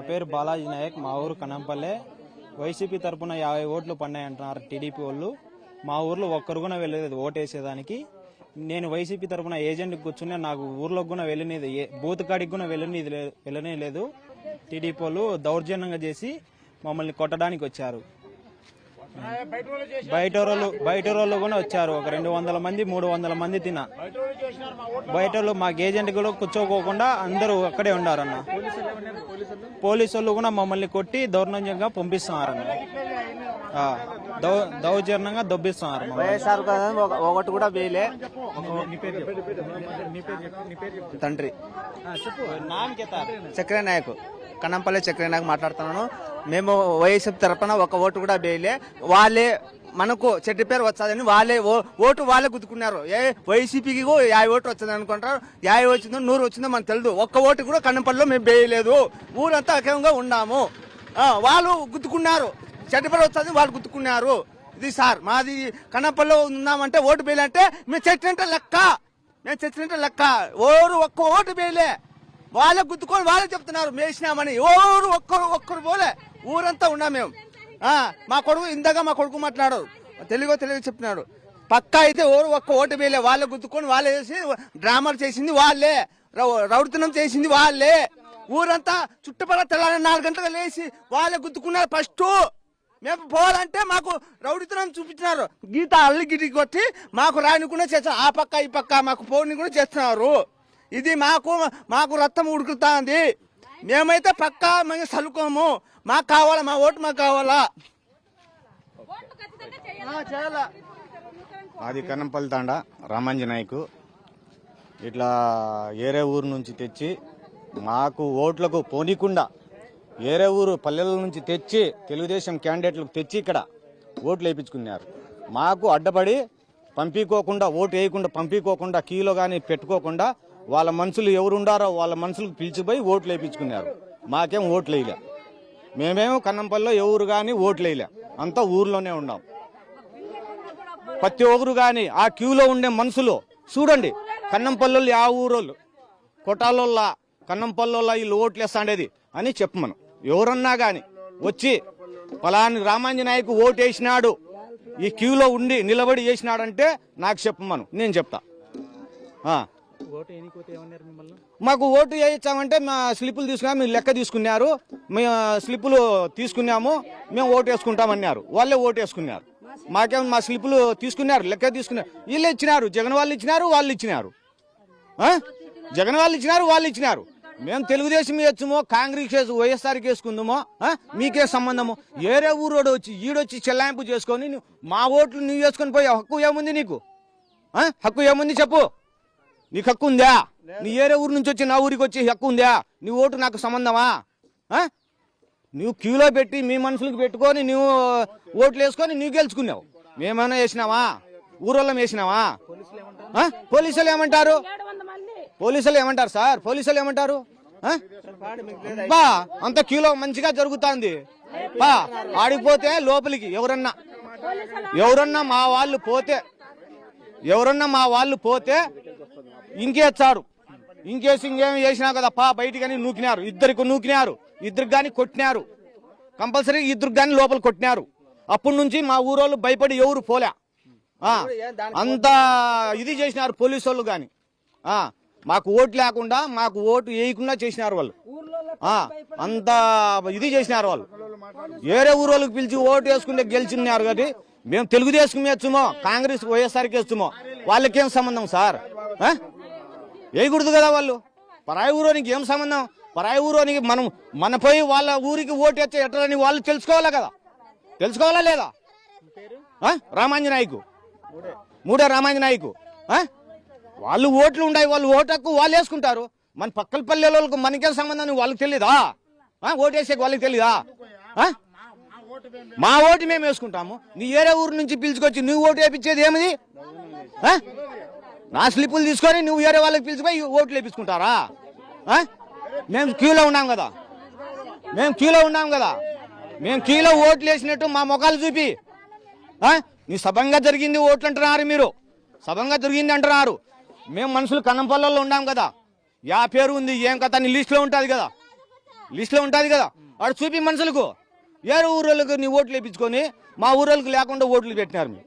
నా పేరు బాలాజీ నాయక్. మా ఊరు కనంపల్లె. వైసీపీ తరపున యాభై ఓట్లు పడినాయంటున్నారు టీడీపీ వాళ్ళు. మా ఊర్లో ఒక్కరు కూడా వెళ్ళలేదు ఓటేసేదానికి. నేను వైసీపీ తరపున ఏజెంట్ కూర్చుని నాకు ఊర్లోకి కూడా వెళ్ళనిది ఏ- బూత్ కాడికి కూడా వెళ్ళనిది వెళ్ళనే లేదు. టీడీపీ వాళ్ళు దౌర్జన్యంగా చేసి మమ్మల్ని కొట్టడానికి వచ్చారు. బయట వాళ్ళు బయట వాళ్ళు కూడా వచ్చారు. ఒక రెండు వందల మంది మూడు వందల మంది తిన బయట వాళ్ళు మాకు ఏజెంట్ కూడా కూర్చోకోకుండా అందరూ అక్కడే ఉండారన్న. పోలీసు వాళ్ళు కూడా మమ్మల్ని కొట్టి దౌర్జన్యంగా పంపిస్తున్నారన్న. ఆ, దౌ దౌర్జన్యంగా దొబ్బిస్తున్నారు. వైఎస్ఆర్ ఒకటి కూడా వేయలే. తండ్రి. చక్ర నాయక్ కన్నంపల్లి చక్రనాగ్ మాట్లాడుతున్నాను. మేము వైఎస్ఎఫ్ తరఫున ఒక ఓటు కూడా వేయలే. వాళ్ళే మనకు చెట్టు పేరు వచ్చాదని వాళ్ళే ఓ- ఓటు వాళ్ళే గుద్దుకున్నారు. ఏ వైసీపీకి యాభై ఓటు వచ్చింది అనుకుంటారు. యాభై వచ్చిందో నూరు వచ్చిందో మనకు తెలియదు ఒక్క ఓటు కూడా కన్నంపల్లిలో మేము వేయలేదు. ఊరంతా ఏకంగా ఉన్నాము. వాళ్ళు గుద్దుకున్నారు. చెట్టు పేరు వచ్చాదని వాళ్ళు గుద్దుకున్నారు. ఇది సార్ మాది కన్నపల్లిలో ఉన్నామంటే ఓటు వేయాలంటే మేము చచ్చినట్టే లెక్క. మేము చచ్చినట్టే లెక్క. ఓరు ఒక్క ఓటు వేయలే. వాళ్ళే గుద్దుకొని వాళ్ళే చెప్తున్నారు మేసినామని. ఎవరు ఒక్కరు ఒక్కరు పోలే. ఊరంతా ఉన్నాం మేము. మా కొడుకు ఇందాక మా కొడుకు మాట్లాడారు. తెలుగు తెలుగు చెప్తున్నాడు. పక్కా అయితే ఎవరు ఒక్క ఓటు వేయలే. వాళ్ళే గుద్దుకొని వాళ్ళే చేసి డ్రామాలు చేసింది వాళ్ళే. రౌ- రౌడితనం చేసింది వాళ్ళే. ఊరంతా చుట్టుపక్కల తెల్లారి నాలుగు గంటలకు లేచి వాళ్ళే గుద్దుకున్నారు ఫస్ట్. మేము పోవాలంటే మాకు రౌడితనం చూపించినారు. గీత అల్లి గిటి కొట్టి మాకు రానికుండా చేస్తాం ఆ పక్క ఈ పక్క మాకు పోని కూడా చేస్తున్నారు. ఇది మాకు మాకు రక్తం ఉడుకుతుంది. మేమైతే పక్క మేము చల్లుకోము మాకు కావాలా మా ఓటు మాకు కావాలా? ఆ, చేయాలా? అది కన్నంపల్లి తాండ రామాంజీ నాయకు. ఇట్లా ఏరే ఊరు నుంచి తెచ్చి మాకు ఓట్లకు పోనీకుండా ఏరే ఊరు పల్లెల నుంచి తెచ్చి తెలుగుదేశం క్యాండిడేట్లకు తెచ్చి ఇక్కడ ఓట్లు వేయించుకున్నారు. మాకు అడ్డపడి పంపించుకోకుండా ఓటు వేయకుండా పంపించుకోకుండా కీలో కానీ పెట్టుకోకుండా వాళ్ళ మనుషులు ఎవరుండారో వాళ్ళ మనుషులకు పిలిచిపోయి ఓట్లు వేయించుకున్నారు. మాకేం ఓట్లు వేయలే. మేమేమో కన్నంపల్లిలో ఎవరు కానీ ఓట్లు వేయలే. అంతా ఊర్లోనే ఉన్నాం. ప్రతి ఒక్కరు కానీ ఆ క్యూలో ఉండే మనుషులు చూడండి కన్నంపల్లి ఆ ఊరోళ్ళు కొట్టాలోళ్ళ కన్నంపల్లిలో వీళ్ళు ఓట్లు వేస్తాండేది అని చెప్పమను. ఎవరన్నా కానీ వచ్చి పలాని రామాంజనాయకు ఓటు వేసినాడు ఈ క్యూలో ఉండి నిలబడి వేసినాడంటే నాకు చెప్పమను. నేను చెప్తా. మాకు ఓటు వేయించామంటే మా స్లిప్పులు తీసుకున్నా మీరు లెక్క తీసుకున్నారు. మేము స్లిప్పులు తీసుకున్నాము మేము ఓటు వేసుకుంటామన్నారు వాళ్ళే ఓటు వేసుకున్నారు. మాకేం మా స్లిప్పులు తీసుకున్నారు లెక్క తీసుకున్నారు. వీళ్ళు ఇచ్చినారు జగన్ వాళ్ళు ఇచ్చినారు వాళ్ళు ఇచ్చినారు. జగన్ వాళ్ళు ఇచ్చినారు వాళ్ళు ఇచ్చినారు. మేము తెలుగుదేశం వేయచ్చుమో కాంగ్రెస్ వైఎస్ఆర్కి వేసుకుందామో మీకే సంబంధము. ఏరే ఊరోడు వచ్చి ఈడొచ్చి చెల్లాయింపు చేసుకొని నువ్వు మా ఓట్లు నువ్వు వేసుకొని పోయే హక్కు ఏముంది నీకు? హక్కు ఏముంది చెప్పు. నీకు హక్కు ఉందా? నీ ఏరే ఊరు నుంచి వచ్చి నా ఊరికి వచ్చి హక్కు ఉందా? నీ ఓటు నాకు సంబంధమా? నువ్వు క్యూలో పెట్టి మీ మనుషులకు పెట్టుకొని నువ్వు ఓట్లు వేసుకొని నువ్వు గెలుచుకున్నావు. మేమైనా వేసినావా ఊరోళ్ళం వేసినావా? పోలీసులు ఏమంటారు? పోలీసులు ఏమంటారు సార్? పోలీసులు ఏమంటారు? బా అంత క్యూలో మంచిగా జరుగుతుంది. బా ఆడిపోతే లోపలికి ఎవరన్నా. ఎవరన్నా మా వాళ్ళు పోతే ఎవరన్నా మా వాళ్ళు పోతే ఇంకేస్తారు ఇంకేసి ఇంకేం చేసినా కదా పా బయటికని నూకినారు. ఇద్దరికి నూకినారు. ఇద్దరికి కానీ కొట్టినారు. కంపల్సరీ ఇద్దరికి కానీ లోపల కొట్టినారు. అప్పటి నుంచి మా ఊరోళ్ళు భయపడి ఎవరు పోలే. అంత ఇది చేసినారు పోలీసు వాళ్ళు కానీ మాకు ఓటు లేకుండా మాకు ఓటు వేయకుండా చేసినారు వాళ్ళు. అంత ఇది చేసినారు వాళ్ళు. వేరే ఊరోళ్ళకి పిలిచి ఓటు వేసుకుంటే గెలిచినారు కాబట్టి మేము తెలుగుదేశం వేస్తామో కాంగ్రెస్ వైఎస్ఆర్కి వేస్తామో వాళ్ళకేం సంబంధం సార్? వేయకూడదు కదా వాళ్ళు? పరాయి ఊరోనికి ఏం సంబంధం? పరాయి ఊరోనికి మనం మన పోయి వాళ్ళ ఊరికి ఓటు వేస్తే ఎట్లని వాళ్ళు తెలుసుకోవాలా కదా? తెలుసుకోవాలా లేదా? రామాంజనాయకు మూడో రామాంజనాయకు వాళ్ళు ఓట్లు ఉన్నాయి వాళ్ళు ఓటు హక్కు వాళ్ళు వేసుకుంటారు. మన పక్కల పల్లెల వాళ్ళకు మనకేం సంబంధం వాళ్ళకి తెలియదా ఓటు వేసే వాళ్ళకి తెలియదా మా ఓటు మేము వేసుకుంటాము. నీ ఏరే ఊరు నుంచి పిలుచుకొచ్చి నువ్వు ఓటు వేపించేది ఏమిది? నా స్లిప్పులు తీసుకొని నువ్వు వేరే వాళ్ళకి పిలిచిపోయి ఓట్లు వేపించుకుంటారా? మేము క్యూలో ఉన్నాం కదా. మేము క్యూలో ఉన్నాం కదా. మేము క్యూలో ఓట్లు వేసినట్టు మా ముఖాలు చూపి. నీ సభంగా జరిగింది ఓట్లు అంటున్నారు మీరు. సభంగా జరిగింది అంటున్నారు. మేము మనుషులు కన్నంపల్లల్లో ఉన్నాం కదా. యా పేరు ఉంది ఏం కథ నీ లిస్టులో ఉంటుంది కదా. లిస్టులో ఉంటుంది కదా. వాడు చూపి మనుషులకు. వేరే ఊరోళ్ళకు నీ ఓట్లు వేయించుకొని మా ఊరోళ్ళకి లేకుండా ఓట్లు పెట్టినారు మీరు.